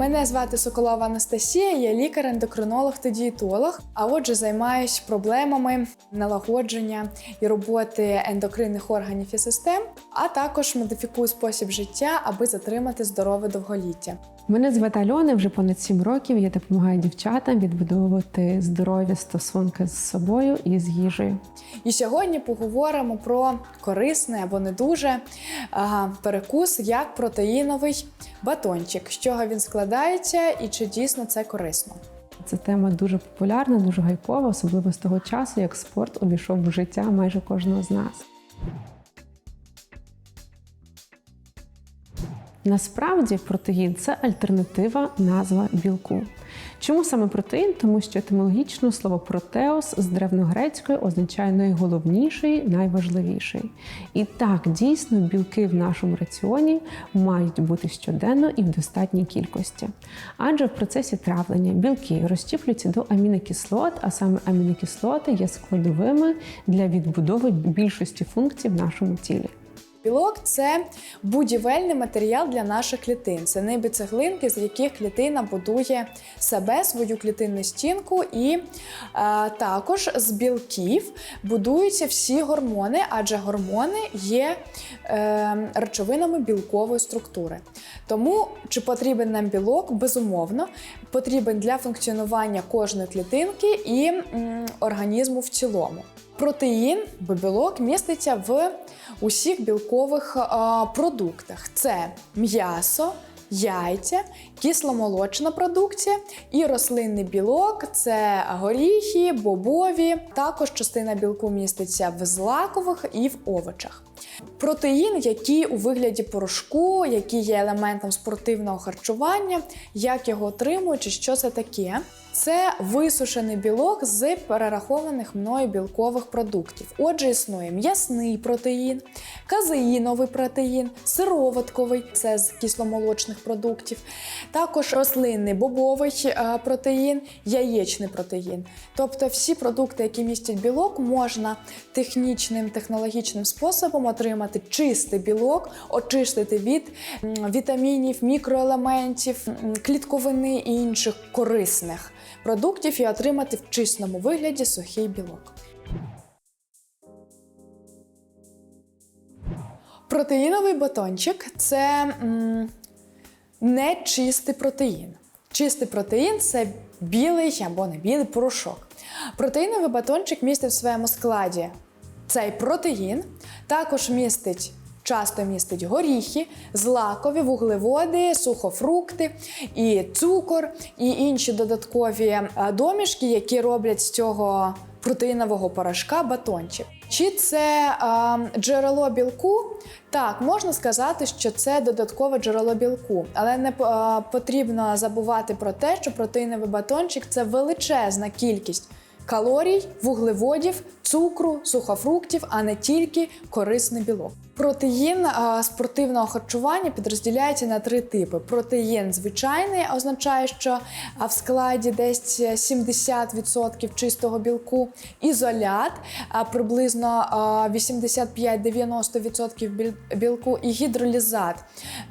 Мене звати Соколова Анастасія, я лікар-ендокринолог та дієтолог. А отже, займаюсь проблемами налагодження і роботи ендокринних органів і систем, а також модифікую спосіб життя, аби затримати здорове довголіття. Мене звати Альона, вже понад 7 років. Я допомагаю дівчатам відбудовувати здорові стосунки з собою і з їжею. І сьогодні поговоримо про корисний або не дуже перекус як протеїновий батончик, з чого він складається і чи дійсно це корисно. Ця тема дуже популярна, дуже гайкова, особливо з того часу, як спорт обійшов в життя майже кожного з нас. Насправді протеїн це альтернатива назва білку. Чому саме протеїн? Тому що етимологічно слово протеос з древногрецької означає найголовніший, найважливіший. І так, дійсно, білки в нашому раціоні мають бути щоденно і в достатній кількості. Адже в процесі травлення білки розщіплюються до амінокислот, а саме амінокислоти є складовими для відбудови більшості функцій в нашому тілі. Білок це будівельний матеріал для наших клітин. Це ниби цеглинки, з яких клітина будує себе, свою клітинну стінку, і е, також з білків будуються всі гормони, адже гормони є е, речовинами білкової структури. Тому чи потрібен нам білок? Безумовно, потрібен для функціонування кожної клітинки і м, організму в цілому. Протеїн, бо білок міститься в усіх білкових а, продуктах: це м'ясо, яйця, кисломолочна продукція і рослинний білок це горіхи, бобові. Також частина білку міститься в злакових і в овочах. Протеїн, який у вигляді порошку, який є елементом спортивного харчування, як його отримують що це таке. Це висушений білок з перерахованих мною білкових продуктів. Отже, існує м'ясний протеїн, казеїновий протеїн, сироватковий це з кисломолочних продуктів, також рослинний бобовий е, протеїн, яєчний протеїн. Тобто всі продукти, які містять білок, можна технічним технологічним способом отримати чистий білок, очистити від вітамінів, мікроелементів, клітковини і інших корисних продуктів і отримати в чистому вигляді сухий білок. Протеїновий батончик це м, не чистий протеїн. Чистий протеїн це білий або не білий порошок. Протеїновий батончик містить в своєму складі цей протеїн, також містить. Часто містить горіхи, злакові, вуглеводи, сухофрукти, і цукор, і інші додаткові е, домішки, які роблять з цього протеїнового порошка батончик. Чи це е, джерело білку? Так, можна сказати, що це додаткове джерело білку, але не е, потрібно забувати про те, що протеїновий батончик це величезна кількість калорій, вуглеводів, цукру, сухофруктів, а не тільки корисний білок. Протеїн спортивного харчування підрозділяється на три типи: протеїн звичайний означає, що в складі десь 70% чистого білку, ізолят приблизно а, 85-90% білку, і гідролізат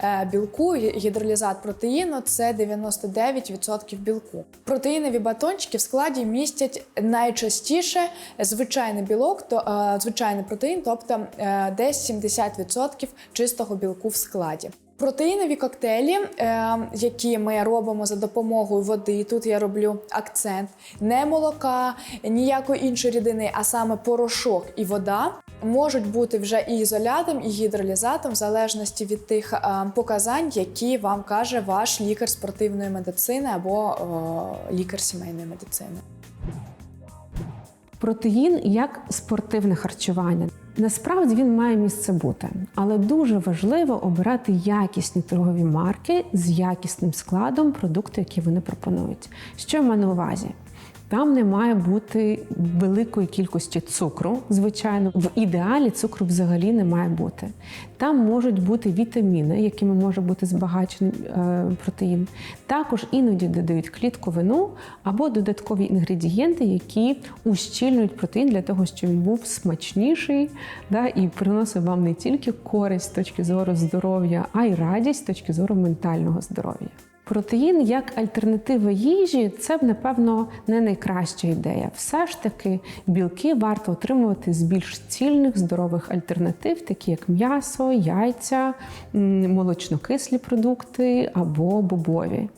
е, білку. Гідролізат протеїну це 99% білку. Протеїнові батончики в складі містять найчастіше звичайний білок, то е, звичайний протеїн, тобто е, десь 70% чистого білку в складі. Протеїнові коктейлі, е, які ми робимо за допомогою води, тут я роблю акцент, не молока, ніякої іншої рідини, а саме порошок і вода, можуть бути вже і ізолятом, і гідролізатом, в залежності від тих показань, які вам каже ваш лікар спортивної медицини або лікар сімейної медицини. Протеїн як спортивне харчування. Насправді він має місце бути, але дуже важливо обирати якісні торгові марки з якісним складом продукту, які вони пропонують. Що я маю на увазі? Там не має бути великої кількості цукру. Звичайно, в ідеалі цукру взагалі не має бути. Там можуть бути вітаміни, якими може бути збагачений е, протеїн. Також іноді додають клітковину або додаткові інгредієнти, які ущільнюють протеїн для того, щоб він був смачніший да, і приносив вам не тільки користь з точки зору здоров'я, а й радість з точки зору ментального здоров'я. Протеїн як альтернатива їжі це напевно, не найкраща ідея. Все ж таки, білки варто отримувати з більш цільних здорових альтернатив, такі як м'ясо, яйця, молочнокислі продукти або бобові.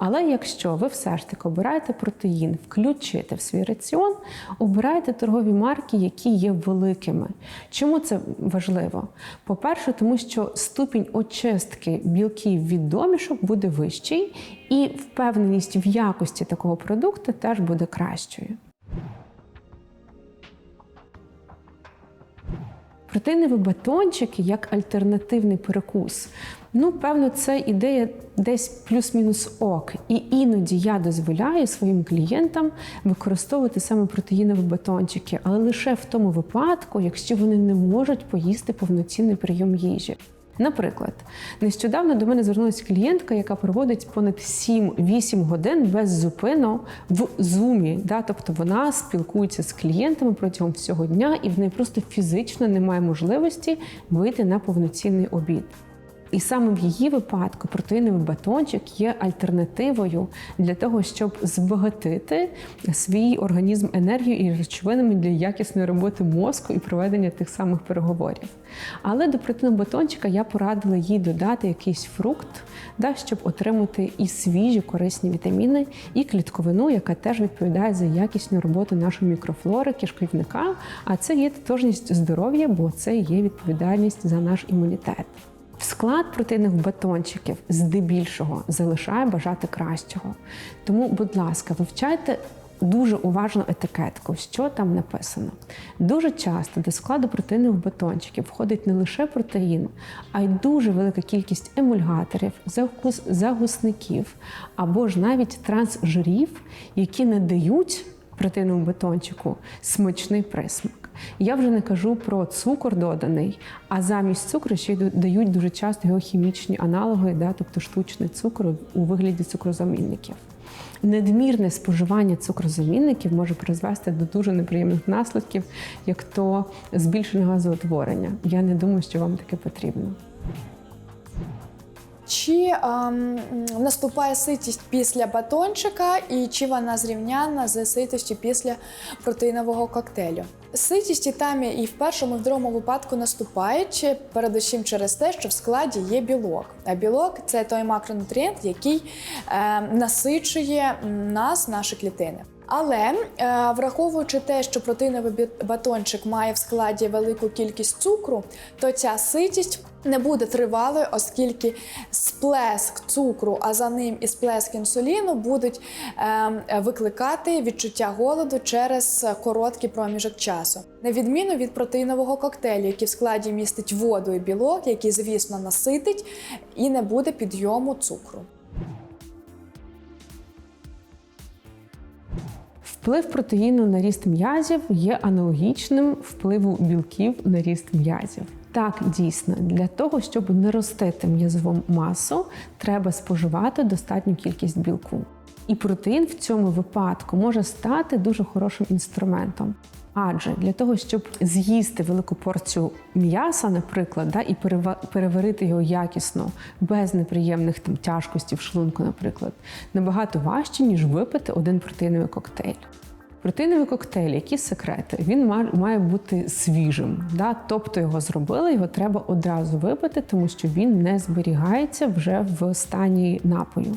Але якщо ви все ж таки обираєте протеїн, включити в свій раціон, обирайте торгові марки, які є великими. Чому це важливо? По-перше, тому що ступінь очистки білків від домішок буде вищий, і впевненість в якості такого продукту теж буде кращою. Протеїнові батончики як альтернативний перекус. Ну, певно, це ідея десь плюс-мінус ок. І іноді я дозволяю своїм клієнтам використовувати саме протеїнові батончики, але лише в тому випадку, якщо вони не можуть поїсти повноцінний прийом їжі. Наприклад, нещодавно до мене звернулася клієнтка, яка проводить понад 7-8 годин без зупину в зумі. Да? Тобто вона спілкується з клієнтами протягом всього дня, і в неї просто фізично немає можливості вийти на повноцінний обід. І саме в її випадку протеїновий батончик є альтернативою для того, щоб збагатити свій організм енергією і речовинами для якісної роботи мозку і проведення тих самих переговорів. Але до протеїнового батончика я порадила їй додати якийсь фрукт, да, щоб отримати і свіжі корисні вітаміни, і клітковину, яка теж відповідає за якісну роботу нашої мікрофлори, кишківника. А це є тотожність здоров'я, бо це є відповідальність за наш імунітет. В склад протеїнових батончиків здебільшого залишає бажати кращого. Тому, будь ласка, вивчайте дуже уважно етикетку, що там написано. Дуже часто до складу протеїнових батончиків входить не лише протеїн, а й дуже велика кількість емульгаторів, загусників або ж навіть трансжирів, які не дають протеїновому батончику смачний присмак. Я вже не кажу про цукор доданий, а замість цукру ще й дають дуже часто його хімічні аналоги, да, тобто штучний цукор у вигляді цукрозамінників. Недмірне споживання цукрозамінників може призвести до дуже неприємних наслідків, як то збільшення газоутворення. Я не думаю, що вам таке потрібно. Чи ем, наступає ситість після батончика, і чи вона зрівняна з ситістю після протеїнового коктейлю? Ситість і там і в першому, і в другому випадку наступає, чи передусім через те, що в складі є білок. А білок це той макронутрієнт, який е, насичує нас, наші клітини. Але е, враховуючи те, що протеїновий батончик має в складі велику кількість цукру, то ця ситість не буде тривалою, оскільки сплеск цукру, а за ним і сплеск інсуліну будуть е, викликати відчуття голоду через короткий проміжок часу. На відміну від протеїнового коктейлю, який в складі містить воду і білок, який, звісно, наситить і не буде підйому цукру. Вплив протеїну на ріст м'язів є аналогічним впливу білків на ріст м'язів. Так, дійсно, для того, щоб не ростити м'язову масу, треба споживати достатню кількість білку. І протеїн в цьому випадку може стати дуже хорошим інструментом. Адже для того, щоб з'їсти велику порцію м'яса, наприклад, да, і перева- переварити його якісно, без неприємних там тяжкостей в шлунку, наприклад, набагато важче, ніж випити один протеїновий коктейль. Протеїновий коктейль, які секрети, він ма- має бути свіжим. Да? Тобто його зробили, його треба одразу випити, тому що він не зберігається вже в стані напою.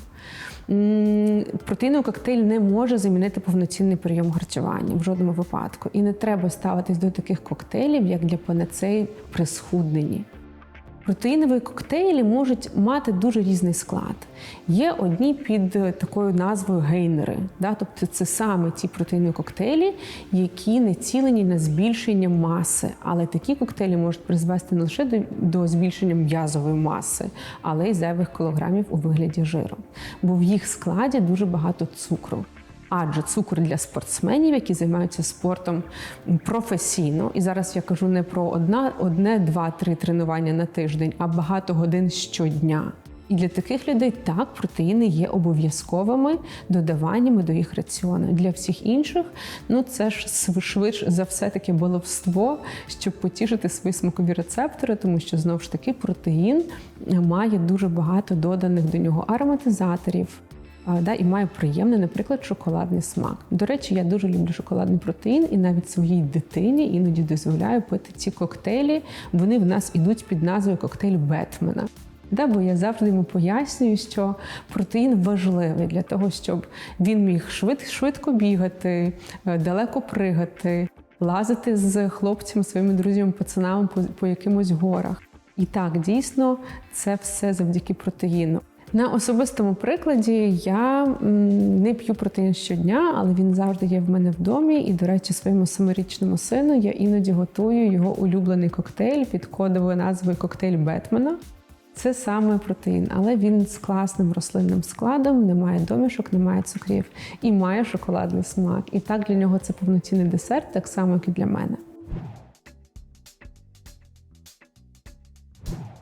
Протеїновий коктейль не може замінити повноцінний прийом харчування в жодному випадку. І не треба ставитись до таких коктейлів, як для панацеї при схудненні. Протеїнові коктейлі можуть мати дуже різний склад. Є одні під е, такою назвою гейнери, да? тобто це саме ті протеїнові коктейлі, які націлені на збільшення маси. Але такі коктейлі можуть призвести не лише до, до збільшення м'язової маси, але й зайвих кілограмів у вигляді жиру. Бо в їх складі дуже багато цукру. Адже цукор для спортсменів, які займаються спортом професійно, і зараз я кажу не про одна, одне, два, три тренування на тиждень, а багато годин щодня. І для таких людей так протеїни є обов'язковими додаваннями до їх раціону. Для всіх інших, ну це ж швидше за все таке баловство, щоб потішити свої смакові рецептори, тому що знову ж таки протеїн має дуже багато доданих до нього ароматизаторів. Да, і має приємний, наприклад, шоколадний смак. До речі, я дуже люблю шоколадний протеїн і навіть своїй дитині іноді дозволяю пити ці коктейлі. Вони в нас ідуть під назвою коктейль Бетмена. Да, бо я завжди йому пояснюю, що протеїн важливий для того, щоб він міг швид, швидко бігати, е, далеко пригати, лазити з хлопцями, своїми друзями, пацанами по, по якимось горах. І так, дійсно, це все завдяки протеїну. На особистому прикладі я не п'ю протеїн щодня, але він завжди є в мене в домі. І, до речі, своєму семирічному сину я іноді готую його улюблений коктейль під кодовою назвою коктейль Бетмена. Це саме протеїн, але він з класним рослинним складом, немає домішок, немає цукрів і має шоколадний смак. І так для нього це повноцінний десерт, так само, як і для мене.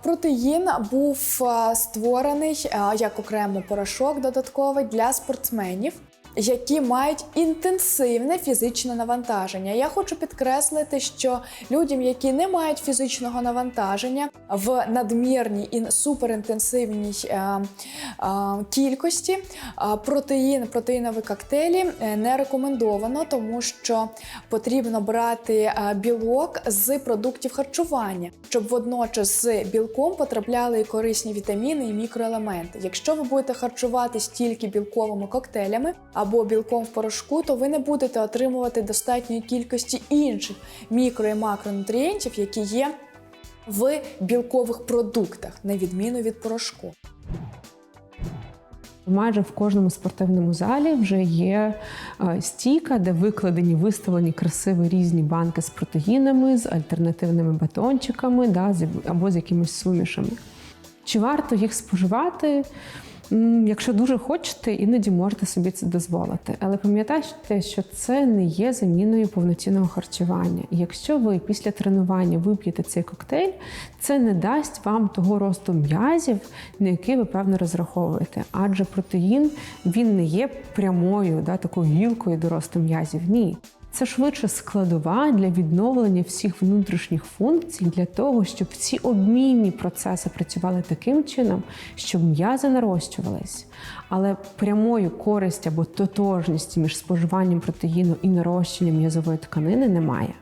Протеїн був е, створений е, як окремо порошок додатковий для спортсменів, які мають інтенсивне фізичне навантаження. Я хочу підкреслити, що людям, які не мають фізичного навантаження в надмірній і суперінтенсивній е, е, кількості, е, протеїн, протеїнові коктейлі е, не рекомендовано, тому що потрібно брати е, білок з продуктів харчування, щоб водночас з білком потрапляли і корисні вітаміни і мікроелементи. Якщо ви будете харчуватись тільки білковими коктейлями або білком в порошку, то ви не будете отримувати достатньої кількості інших мікро і макронутрієнтів, які є в білкових продуктах, на відміну від порошку. Майже в кожному спортивному залі вже є е, стійка, де викладені, виставлені красиві різні банки з протеїнами, з альтернативними батончиками да, або з якимись сумішами. Чи варто їх споживати? Якщо дуже хочете, іноді можете собі це дозволити. Але пам'ятайте, що це не є заміною повноцінного харчування. І якщо ви після тренування вип'єте цей коктейль, це не дасть вам того росту м'язів, на який ви певно розраховуєте. Адже протеїн він не є прямою, да, такою гілкою до росту м'язів. Ні. Це швидше складова для відновлення всіх внутрішніх функцій для того, щоб ці обмінні процеси працювали таким чином, щоб м'язи нарощувались. Але прямої користі або тотожності між споживанням протеїну і нарощенням м'язової тканини немає.